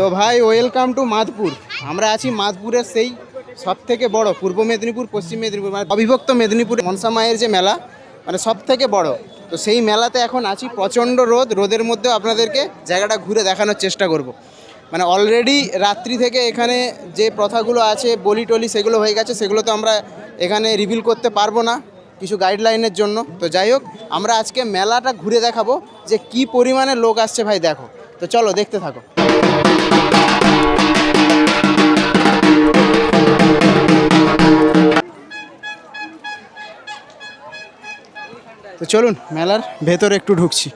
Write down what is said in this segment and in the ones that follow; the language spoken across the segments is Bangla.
তো ভাই ওয়েলকাম টু মাদপুর আমরা আছি মাদপুরের সেই সব থেকে বড়, পূর্ব মেদিনীপুর, পশ্চিম মেদিনীপুর মানে অবিভক্ত মেদিনীপুর মনসা মায়ের যে মেলা মানে সব থেকে বড়। তো সেই মেলাতে এখন আছি প্রচণ্ড রোদ, রোদের মধ্যেও আপনাদেরকে জায়গাটা ঘুরে দেখানোর চেষ্টা করব। মানে অলরেডি রাত্রি থেকে এখানে যে প্রথাগুলো আছে বলি টলি সেগুলো হয়ে গেছে, সেগুলো তো আমরা এখানে রিভিল করতে পারব না কিছু গাইডলাইনের জন্য। তো যাই হোক, আমরা আজকে মেলাটা ঘুরে দেখাবো যে কি পরিমাণে লোক আসছে ভাই, দেখো। তো চলো, দেখতে থাকো। তো চলুন, মেলার ভেতরে একটু ঢুকছি।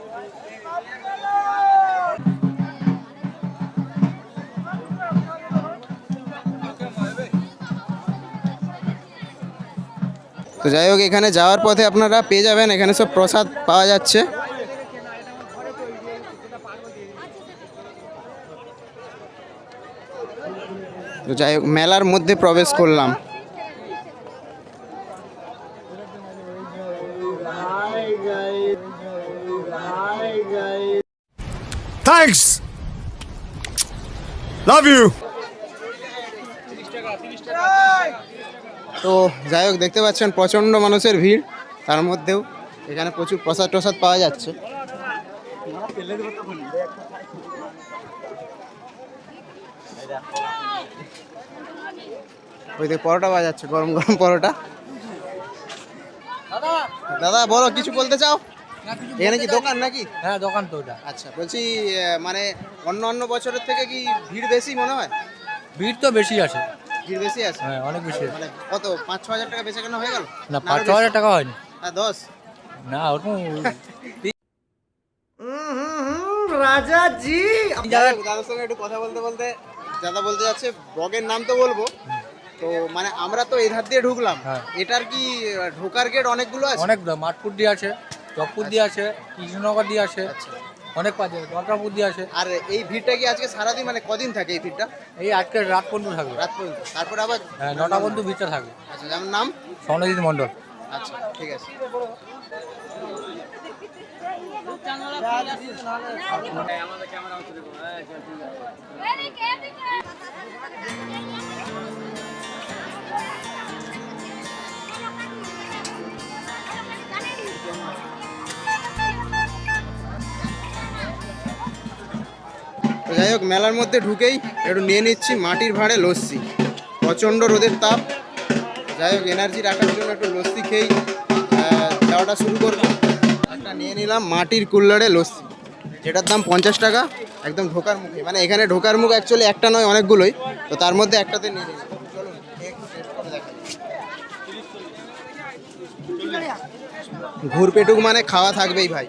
তো যাই হোক, এখানে যাওয়ার পথে আপনারা পেয়ে যাবেন, এখানে সব প্রসাদ পাওয়া যাচ্ছে। তো যাই হোক, মেলার মধ্যে প্রবেশ করলাম। Thanks. Love you. তো যাই হোক, দেখতে পাচ্ছেন প্রচণ্ড মানুষের ভিড় তার মধ্যেও এখানে প্রচুর প্রসাদ টসাদ পাওয়া যাচ্ছে ওই দিকে পরোটা পাওয়া যাচ্ছে, গরম গরম পরোটা দাদা, বলো, কিছু বলতে চাও এখানে কি দোকান নাকি? হ্যাঁ দোকান তো ওটা। আচ্ছা বলছি মানে অন্য অন্য বছরের থেকে কি ভিড় বেশি মনে হয়? ভিড় তো বেশি আছে। ভিড় বেশি আছে? হ্যাঁ অনেক বেশি মানে কত পাঁচ ছ হাজার টাকা বেচা কেনা হয়ে গেল? না পাঁচ ছ হাজার টাকা হয়নি। হ্যাঁ দশ? না ওরকম যাই হোক, দাদার সঙ্গে একটু কথা বলতে বলতে দাদা বলতে যাচ্ছে ব্লগের নাম তো বলব। তো মানে আমরা তো এধার দিয়ে ঢুকলাম। হ্যাঁ। এটার কি ঢোকার গেট অনেকগুলো আছে? অনেক মাঠপুর দিয়ে আছে। জবপুর দিয়ে আসে কৃষ্ণনগর দিয়ে আসে আচ্ছা। অনেক পাচ্ছে দরকারপুর দিয়ে আসে। আর এই ভিড়টা কি আজকে সারাদিন মানে কদিন থাকে এই ভিড়টা? এই আজকে রাত পর্যন্ত থাকবে। রাত পর্যন্ত। তারপরে আবার হ্যাঁ নটা পর্যন্ত ভিড়টা থাকবে। আচ্ছা যেমন নাম? স্বর্ণজিৎ মণ্ডল। আচ্ছা ঠিক আছে। তো যাই হোক, মেলার মধ্যে ঢুকেই একটু নিয়ে নিচ্ছি, মাটির ভাঁড়ে লস্যি। প্রচণ্ড রোদের তাপ। যাই হোক এনার্জি রাখার জন্য একটু লস্যি খেয়েই যাওয়াটা শুরু করব একটা নিয়ে নিলাম মাটির কুল্লারে লস্যি, যেটার দাম পঞ্চাশ টাকা, একদম ঢোকার মুখে। মানে এখানে ঢোকার মুখ অ্যাকচুয়ালি একটা নয়, অনেকগুলোই। তো তার মধ্যে একটাতে নিয়ে নিলাম। চলুন খেয়ে একটু taste করে দেখাই। ঘুর পেটুক মানে খাওয়া থাকবেই ভাই।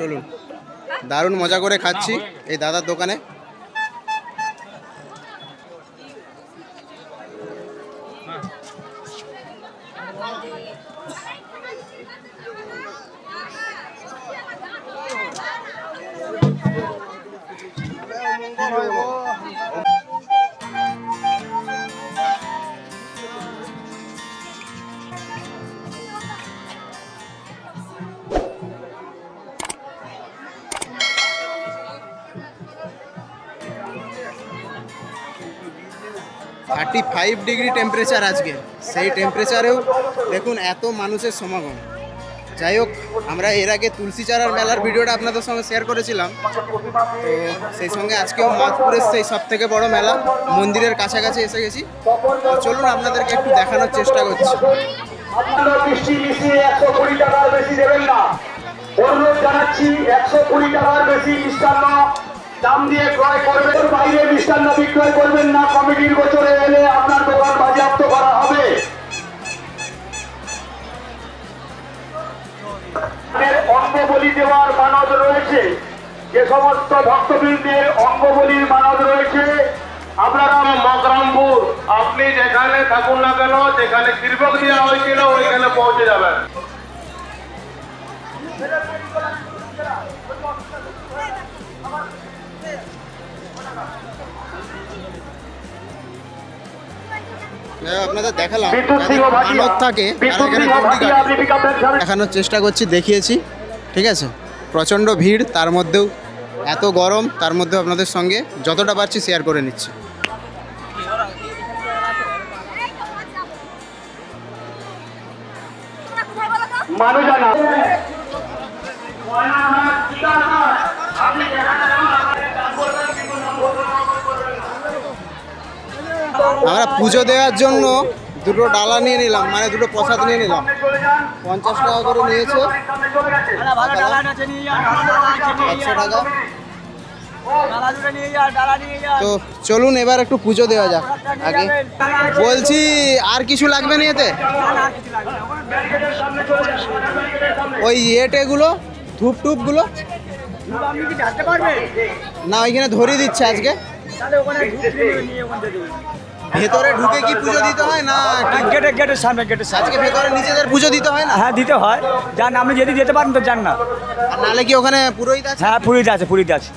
চলুন। দারুণ মজা করে খাচ্ছি এই দাদার দোকানে। থার্টি ফাইভ ডিগ্রি টেম্পারেচার আজকে। সেই টেম্পারেচারেও দেখুন এত মানুষের সমাগম। যাই হোক, আমরা এর আগে তুলসী চারার মেলার ভিডিওটা আপনাদের সঙ্গে শেয়ার করেছিলাম। তো সেই সঙ্গে আজকেও মাধপুরের সেই সব থেকে বড় মেলা, মন্দিরের কাছাকাছি এসে গেছি। চলুন আপনাদেরকে একটু দেখানোর চেষ্টা করছি। একশো কুড়ি টাকার বেশি দেবেন না। অনুরোধ জানাচ্ছি, একশো কুড়ি টাকার বেশি মিষ্টান্ন। দাম দিয়ে ক্রয় করবেন, বাইরে মিষ্টান্ন বিক্রয় করবেন না, কমিটির বছরে এলে আপনার দোকান বাজেয়াপ্ত করা হবে। অঙ্গ বলি দেওয়ার মানদ রয়েছে। যে সমস্ত ভক্তবৃন্দের অঙ্গ বলির মানদ রয়েছে, আপনারা মকরামপুর আপনি যেখানে থাকুন না কেন, যেখানে দীর্ঘক দেওয়া হয়েছিল, ওইখানে পৌঁছে যাবেন। কাটে। আপনি পিক আপ দেখানোর চেষ্টা করছি দেখিয়েছি ঠিক আছে? প্রচণ্ড ভিড় তার মধ্যেও এত গরম তার মধ্যেও আপনাদের সঙ্গে যতটা পারছি শেয়ার করে নিচ্ছি। মানুষ আমরা পুজো দেওয়ার জন্য দুটো ডালা নিয়ে নিলাম মানে দুটো প্রসাদ নিয়ে নিলাম। পঞ্চাশ টাকা করে নিয়েছে। একশো টাকা। তো চলুন এবার একটু পুজো দেওয়া যাক আগে। বলছি আর কিছু লাগবে না এতে? ওই ইয়েটেগুলো ধূপ টুপগুলো না ওইখানে ধরিয়ে দিচ্ছে আজকে। ভেতরে ঢুকে কি পুজো দিতে হয় না কি- গেটে গেটের সামনে গেটের সামনে। আজকে ভেতরে নিজেদের পুজো দিতে হয় না? হ্যাঁ দিতে হয়। যান আপনি যদি যেতে পারেন তো যান না। আর নালে কি ওখানে পুরোহিত আছে? হ্যাঁ পুরীতে আছে পুরীতে আছে।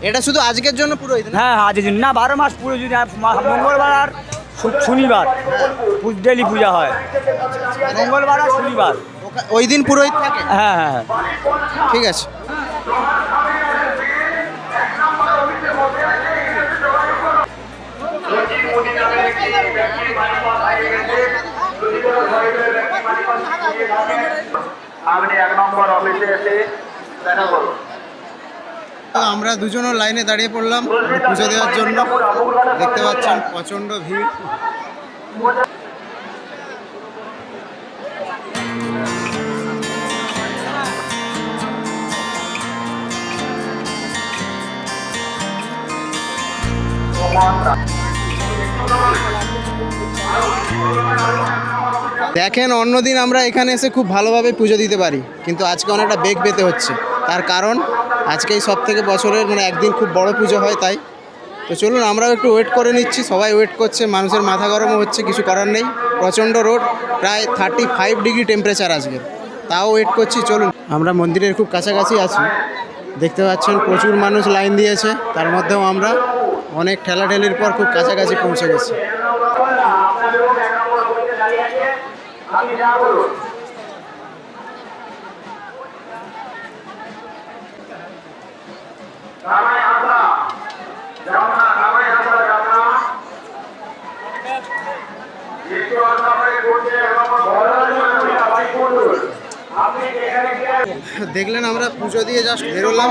এটা শুধু আজকের জন্য পুরোহিত না? হ্যাঁ হ্যাঁ আজ না বারো মাস পুরো যদি আর মা- মঙ্গলবার আর শু- শনিবার। ডেলি পূজা হয়। মঙ্গলবার আর শনিবার। ওখা- ওই দিন পুরোহিত থাকে? হ্যাঁ হ্যাঁ হ্যাঁ। ঠিক আছে। আপনি এক নম্বর অফিসে এসে দেখা করুন। আমরা দুজনও লাইনে দাঁড়িয়ে পড়লাম। পুজো দেওয়ার জন্য। দেখতে পাচ্ছেন প্রচণ্ড ভিড়। দেখেন, অন্যদিন আমরা এখানে এসে খুব ভালোভাবে পুজো দিতে পারি, কিন্তু আজকে অনেকটা বেগ পেতে হচ্ছে। তার কারণ, আজকেই সব থেকে বছরের মানে একদিন খুব বড় পুজো হয় তাই। তো চলুন, আমরাও একটু ওয়েট করে নিচ্ছি, সবাই ওয়েট করছে, মানুষের মাথা গরমও হচ্ছে, কিছু করার নেই। প্রচণ্ড রোড প্রায় থার্টি ফাইভ ডিগ্রি টেম্পারেচার আজকে। তাও ওয়েট করছি, চলুন। আমরা মন্দিরের খুব কাছাকাছি আছি। দেখতে পাচ্ছেন, প্রচুর মানুষ লাইন দিয়েছে, তার মধ্যেও আমরা অনেক ঠেলাঠেলির পর খুব কাছাকাছি পৌঁছে গেছি আপনাদের লোক এক নম্বর অফিসে দাঁড়িয়ে আছে আপনি যা করুন রামায় হাসা যাও রামায় হাসা যাও না দ্বিতীয় রামায় করছে এক নম্বর আপনি এখানে দেখলেন আমরা পুজো দিয়ে জাস্ট বেরোলাম।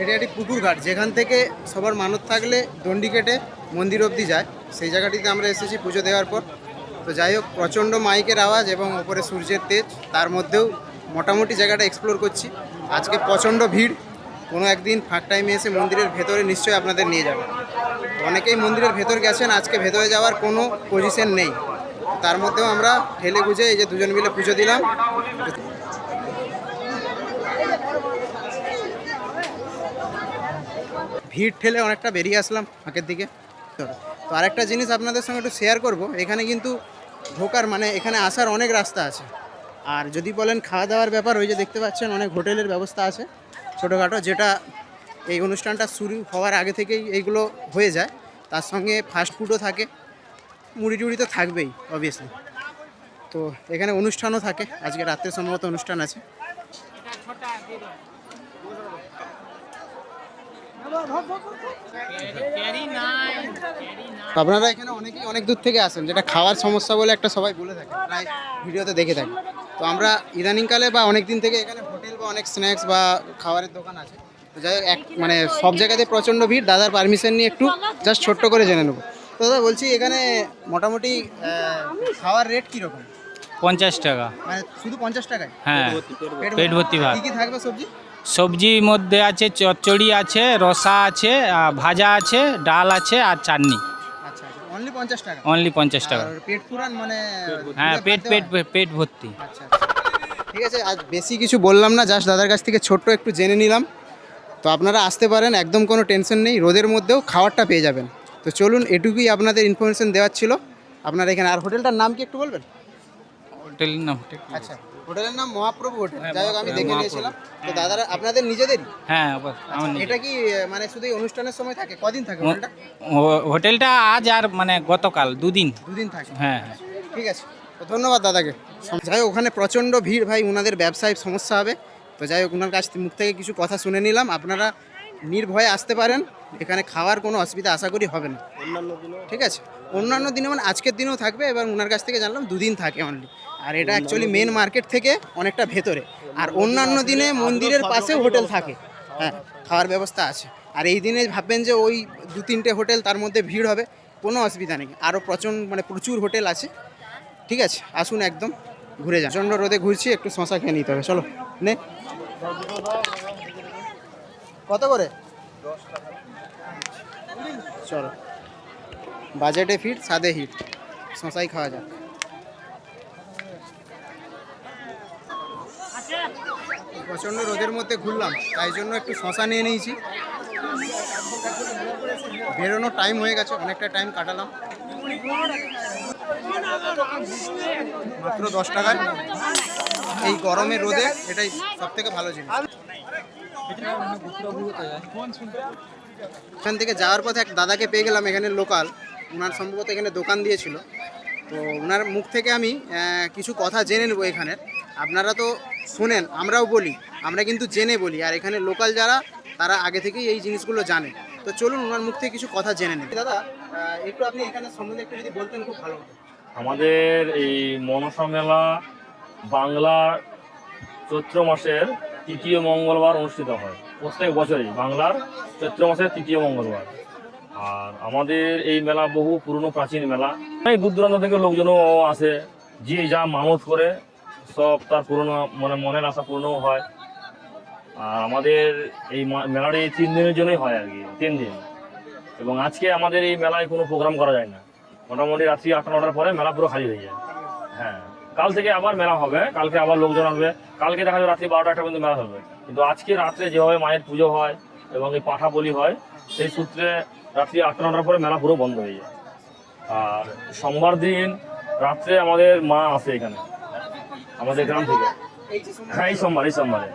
এটা একটি পুকুর ঘাট, যেখান থেকে সবার মানত থাকলে দণ্ডি কেটে মন্দির অবধি যায়। সেই জায়গাটিতে আমরা এসেছি পুজো দেওয়ার পর। তো যাই হোক, প্রচণ্ড মাইকের আওয়াজ এবং ওপরে সূর্যের তেজ, তার মধ্যেও মোটামুটি জায়গাটা এক্সপ্লোর করছি। আজকে প্রচণ্ড ভিড়, কোনো একদিন ফাঁক টাইমে এসে মন্দিরের ভেতরে নিশ্চয়ই আপনাদের নিয়ে যাবে। অনেকেই মন্দিরের ভেতর গেছেন, আজকে ভেতরে যাওয়ার কোনো পজিশন নেই। তার মধ্যেও আমরা ঠেলে গুজে এই যে দুজন মিলে পুজো দিলাম। ভিড় ঠেলে অনেকটা বেরিয়ে আসলাম ফাঁকের দিকে। তো আরেকটা জিনিস আপনাদের সঙ্গে একটু শেয়ার করব, এখানে কিন্তু ঢোকার মানে এখানে আসার অনেক রাস্তা আছে। আর যদি বলেন খাওয়া দাওয়ার ব্যাপার, ওই যে দেখতে পাচ্ছেন অনেক হোটেলের ব্যবস্থা আছে। ছোটোখাটো যেটা এই অনুষ্ঠানটা শুরু হওয়ার আগে থেকেই এইগুলো হয়ে যায়। তার সঙ্গে ফাস্ট ফুডও থাকে। মুড়ি টুড়ি তো থাকবেই অবভিয়াসলি তো এখানে অনুষ্ঠানও থাকে, আজকে রাত্রে সম্ভবত অনুষ্ঠান আছে। আপনারা এখানে অনেকেই অনেক দূর থেকে আসেন, যেটা খাওয়ার সমস্যা বলে একটা সবাই বলে থাকে, প্রায় ভিডিওতে দেখে থাকি। তো আমরা ইদানিংকালে বা অনেক দিন থেকে এখানে হোটেল বা অনেক স্ন্যাক্স বা খাবারের দোকান আছে। যাই এক মানে সব জায়গাতে প্রচণ্ড ভিড়, দাদার পারমিশন নিয়ে একটু জাস্ট ছোট্ট করে জেনে নেব। তো দাদা বলছি এখানে মোটামুটি খাওয়ার রেট কীরকম? পঞ্চাশ টাকা। মানে শুধু পঞ্চাশ টাকায়? হ্যাঁ পেট ভর্তি ভাত। কী কী থাকবে সবজি? সবজির মধ্যে আছে চচ্চড়ি আছে রসা আছে ভাজা আছে ডাল আছে আর চাটনি। আচ্ছা আচ্ছা। অনলি অনলি পঞ্চাশ টাকা? অনলি পঞ্চাশ টাকা। পেট পুরান মানে হ্যাঁ পেট পেট পেট ভর্তি। আচ্ছা আচ্ছা। ঠিক আছে আজ বেশি কিছু বললাম না জাস্ট দাদার কাছ থেকে ছোট্ট একটু জেনে নিলাম। তো আপনারা আসতে পারেন একদম কোনো টেনশন নেই রোদের মধ্যেও খাবারটা পেয়ে যাবেন। তো চলুন এটুকুই আপনাদের ইনফরমেশন দেওয়ার ছিল। আপনার এখানে আর হোটেলটার নাম কি একটু বলবেন? হোটেল না হোটেল আচ্ছা হোটেলের নাম মহাপ্রভু হোটেল। হ্যাঁ, যাই হোক আমি দেখে নিয়েছিলাম। তো দাদারা আপনাদের নিজেদেরই? হ্যাঁ নিজের। এটা কি মানে শুধু অনুষ্ঠানের সময় থাকে? কদিন থাকে হোটেলটা? হোটেলটা আজ আর মানে গতকাল দুদিন। দুদিন থাকে। হ্যাঁ হ্যাঁ। ঠিক আছে। তো ধন্যবাদ দাদাকে। যাই হোক ওখানে প্রচণ্ড ভিড় ভাই ওনাদের ব্যবসায় সমস্যা হবে। তো যাই হোক ওনার কাছ থেকে- মুখ থেকে কিছু কথা শুনে নিলাম। আপনারা নির্ভয়ে আসতে পারেন এখানে খাওয়ার কোনো অসুবিধা আশা করি হবে না। ঠিক আছে? অন্যান্য দিনে মানে আজকের দিনেও থাকবে এবার ওনার কাছ থেকে জানলাম দুদিন থাকে অনলি আর এটা অ্যাকচুয়ালি মেন মার্কেট থেকে অনেকটা ভেতরে। আর অন্যান্য দিনে মন্দিরের পাশেও হোটেল থাকে। হ্যাঁ খাওয়ার ব্যবস্থা আছে। আর এই দিনে ভাববেন যে ওই দু তিনটে হোটেল তার মধ্যে ভিড় হবে কোনো অসুবিধা নেই। আরও প্রচণ্ড মানে প্রচুর হোটেল আছে। ঠিক আছে? আসুন একদম ঘুরে যান। প্রচণ্ড রোদে ঘুরছি একটু শশা খেয়ে নিতে হবে। চলো নে। কত করে? চলো। বাজেটে ফিট সাদে হিট। শশাই খাওয়া যাক। প্রচণ্ড রোদের মধ্যে ঘুরলাম তাই জন্য একটু শশা নিয়ে নিয়েছি। বেরোনোর টাইম হয়ে গেছে অনেকটা টাইম কাটালাম। মাত্র দশ টাকায়। এই গরমের রোদে এটাই সব থেকে ভালো জিনিস। এখান থেকে যাওয়ার পথে এক দাদাকে পেয়ে গেলাম এখানে লোকাল। ওনার সম্ভবত এখানে দোকান দিয়েছিল। তো ওনার মুখ থেকে আমি কিছু কথা জেনে নেব এখানের। আপনারা তো শোনেন, আমরাও বলি। আমরা কিন্তু জেনে বলি। আর এখানে লোকাল যারা, তারা আগে থেকেই এই জিনিসগুলো জানে। তো চলুন ওনার মুখ থেকে কিছু কথা জেনে নেন দাদা একটু আপনি এখানে সম্বন্ধে একটু যদি বলতেন, খুব ভালো আমাদের এই মনসা মেলা বাংলা চৈত্র মাসের তৃতীয় মঙ্গলবার অনুষ্ঠিত হয়। প্রত্যেক বছরই বাংলার চৈত্র মাসের তৃতীয় মঙ্গলবার। আর আমাদের এই মেলা বহু পুরনো প্রাচীন মেলা। অনেক দূর দূরান্ত থেকে লোকজনও আসে। যে যা মানত করে সব তার পুরনো মানে মনের আশা পূর্ণও হয়। আর আমাদের এই মেলাটা তিন দিনের জন্যই হয় আর কি, তিন দিন। এবং আজকে আমাদের এই মেলায় কোনো প্রোগ্রাম করা যায় না। মোটামুটি রাত্রি আটটা, নটার পরে মেলা পুরো খালি হয়ে যায়। হ্যাঁ। কাল থেকে আবার মেলা হবে, কালকে আবার লোকজন আসবে। কালকে দেখা যাবে রাত্রি বারোটা একটা পর্যন্ত মেলা হবে। কিন্তু আজকে রাত্রে যেভাবে মায়ের পুজো হয় এবং এই পাঠা বলি হয়, সেই সূত্রে রাত্রি আটটা নটার পরে মেলা পুরো বন্ধ হয়ে যায়। আর সোমবার দিন রাত্রে আমাদের মা আসে এখানে, আমাদের গ্রাম থেকে। হ্যাঁ এই সোমবার, এই সোমবারে।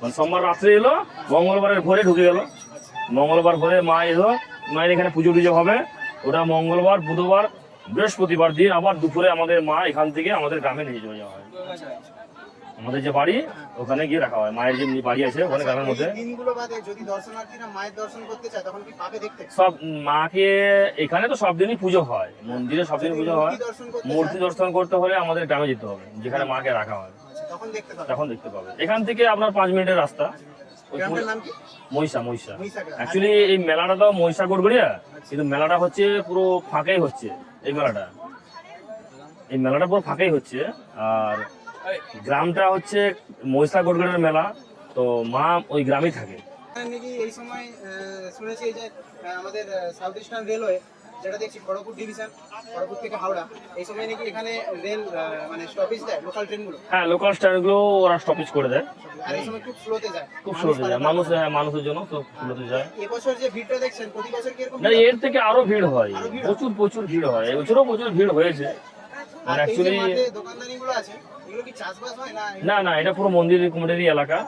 মানে সোমবার রাত্রে এলো, মঙ্গলবারের ভোরে ঢুকে গেল। মঙ্গলবার ভোরে মা এলো, মায়ের এখানে পুজো টুজো হবে। ওটা মঙ্গলবার, বুধবার বৃহস্পতিবার দিন আবার দুপুরে আমাদের মা এখান থেকে আমাদের গ্রামে নিয়ে চলে যাওয়া হয়। আমাদের যে বাড়ি ওখানে গিয়ে রাখা হয়। মায়ের যে বাড়ি আছে ওখানে গ্রামের মধ্যে। সব মাকে এখানে তো সব দিনই পুজো হয়। মন্দিরে সব দিনই পুজো হয়। মূর্তি দর্শন করতে হলে আমাদের গ্রামে যেতে হবে যেখানে মাকে রাখা হয়। আচ্ছা, তখন দেখতে পাবে। এখান থেকে আপনার পাঁচ মিনিটের রাস্তা। মহিষা মহিষা। অ্যাকচুয়ালি এই মেলাটা তো মহিষা গড়গড়িয়া কিন্তু মেলাটা হচ্ছে পুরো ফাঁকাই হচ্ছে। এই মেলাটা। এই মেলাটা পুরো ফাঁকাই হচ্ছে। আর গ্রামটা হচ্ছে মহিষা গড়গড়ের মেলা, তো মা ওই গ্রামেই থাকে। নাকি এই সময় শুনেছি যে আমাদের সাউথ ইস্টার্ন রেলওয়ে যেটা দেখছি খড়গপুর ডিভিশন খড়গপুর থেকে হাওড়া এই সময় নাকি এখানে রেল মানে স্টপেজ দেয় লোকাল ট্রেনগুলো হ্যাঁ লোকাল স্ট্যান্ডগুলো ওরা স্টপেজ করে দেয়। আর এই সময় খুব স্লোতে যায়। খুব স্লোতে যায়। মানুষ হ্যাঁ, মানুষের জন্য তো স্লোতে যায়। এবছর যে ভিড়টা দেখছেন প্রতি বছর কীরকম না এর থেকে আরও ভিড় হয়। প্রচুর প্রচুর ভিড় হয়। এবছরও প্রচুর ভিড় হয়েছে। আর মানে অ্যাকচুয়ালি মাঠে আছে এগুলো কি চাষবাস হয় না না না এটা পুরো মন্দির কমিটির এলাকা।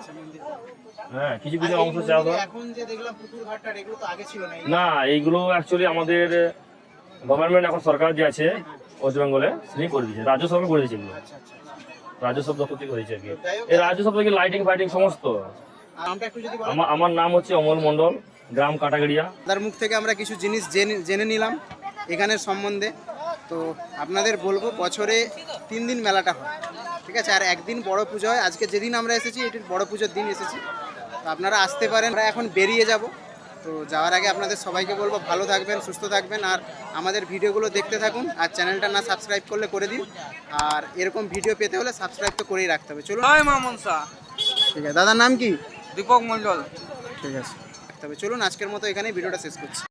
হ্যাঁ কিছু কিছু অংশ চাষ হয়। এখন যে দেখলাম পুকুর ঘাটটা এগুলো তো আগে ছিল না। না এইগুলো অ্যাকচুয়ালি আমাদের গভর্নমেন্ট এখন সরকার যে আছে ওয়েস্ট বেঙ্গলে, তিনি করে দিয়েছে। রাজ্য সরকার করে দিয়েছে রাজ্য সব দপ্তর থেকে হয়েছে কি এই রাজ্য সব থেকে লাইটিং ফাইটিং সমস্ত আমার নাম হচ্ছে অমল মণ্ডল, গ্রাম কাটাগড়িয়া। তার মুখ থেকে আমরা কিছু জিনিস জেনে জেনে নিলাম এখানের সম্বন্ধে। তো আপনাদের বলব, বছরে তিন দিন মেলাটা হয়। ঠিক আছে? আর একদিন বড় পুজো হয়। আজকে যেদিন আমরা এসেছি, এটির বড় পুজোর দিন এসেছি। তো আপনারা আসতে পারেন। আমরা এখন বেরিয়ে যাব। তো যাওয়ার আগে আপনাদের সবাইকে বলব ভালো থাকবেন সুস্থ থাকবেন আর আমাদের ভিডিওগুলো দেখতে থাকুন আর চ্যানেলটা না সাবস্ক্রাইব করলে করে দিন। আর এরকম ভিডিও পেতে হলে সাবস্ক্রাইব তো করেই রাখতে হবে। চলুন। জয় মা মনসা ঠিক আছে। দাদার নাম কি? দীপক মন্ডল ঠিক আছে। তবে চলুন আজকের মতো এখানেই ভিডিওটা শেষ করছি।